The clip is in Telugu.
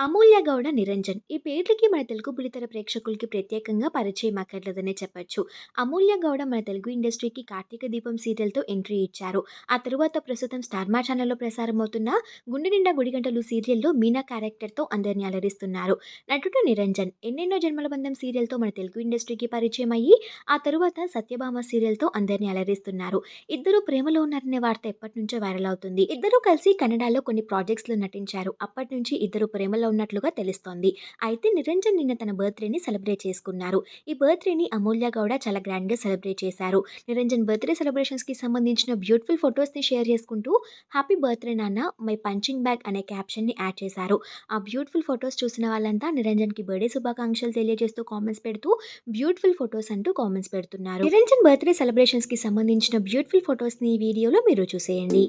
అమూల్య గౌడ నిరంజన్. ఈ పేర్లకి మన తెలుగు బుల్లితెర ప్రేక్షకులకి ప్రత్యేకంగా పరిచయం అక్కర్లేదనే చెప్పొచ్చు. అమూల్య గౌడ మన తెలుగు ఇండస్ట్రీకి కార్తీక దీపం సీరియల్తో ఎంట్రీ ఇచ్చారు. ఆ తరువాత ప్రస్తుతం స్టార్ మా ఛానల్లో ప్రసారం అవుతున్న గుండె నిండా గుడిగంటలు సీరియల్లో మీనా క్యారెక్టర్తో అందరినీ అలరిస్తున్నారు. నటుడు నిరంజన్ ఎన్నెన్నో జన్మల బంధం సీరియల్తో మన తెలుగు ఇండస్ట్రీకి పరిచయం అయ్యి ఆ తరువాత సత్యభామ సీరియల్తో అందరినీ అలరిస్తున్నారు. ఇద్దరు ప్రేమలో ఉన్నారనే వార్త ఎప్పటి నుంచో వైరల్ అవుతుంది. ఇద్దరు కలిసి కన్నడలో కొన్ని ప్రాజెక్ట్స్లో నటించారు. అప్పటి నుంచి ఇద్దరు ప్రేమలో ఉన్నట్లుగా తెలుస్తోంది. అయితే నిరంజన్ నిన్న తన బర్త్డేని సెలబ్రేట్ చేసుకున్నారు. ఈ బర్త్డేని అమూల్య గౌడ చాలా గ్రాండ్గా సెలబ్రేట్ చేశారు. నిరంజన్ బర్త్డే సెలబ్రేషన్స్కి సంబంధించిన బ్యూటిఫుల్ ఫొటోస్ని షేర్ చేసుకుంటూ హ్యాపీ బర్త్డే నాన్న మై పంచింగ్ బ్యాగ్ అనే క్యాప్షన్ని యాడ్ చేశారు. ఆ బ్యూటిఫుల్ ఫొటోస్ చూసిన వాళ్ళంతా నిరంజన్కి బర్త్డే శుభాకాంక్షలు తెలియజేస్తూ కామెంట్స్ పెడుతూ బ్యూటిఫుల్ ఫొటోస్ అంటూ కామెంట్స్ పెడుతున్నారు. నిరంజన్ బర్త్డే సెలబ్రేషన్స్కి సంబంధించిన బ్యూటిఫుల్ ఫొటోస్ని ఈ వీడియోలో మీరు చూసేయండి.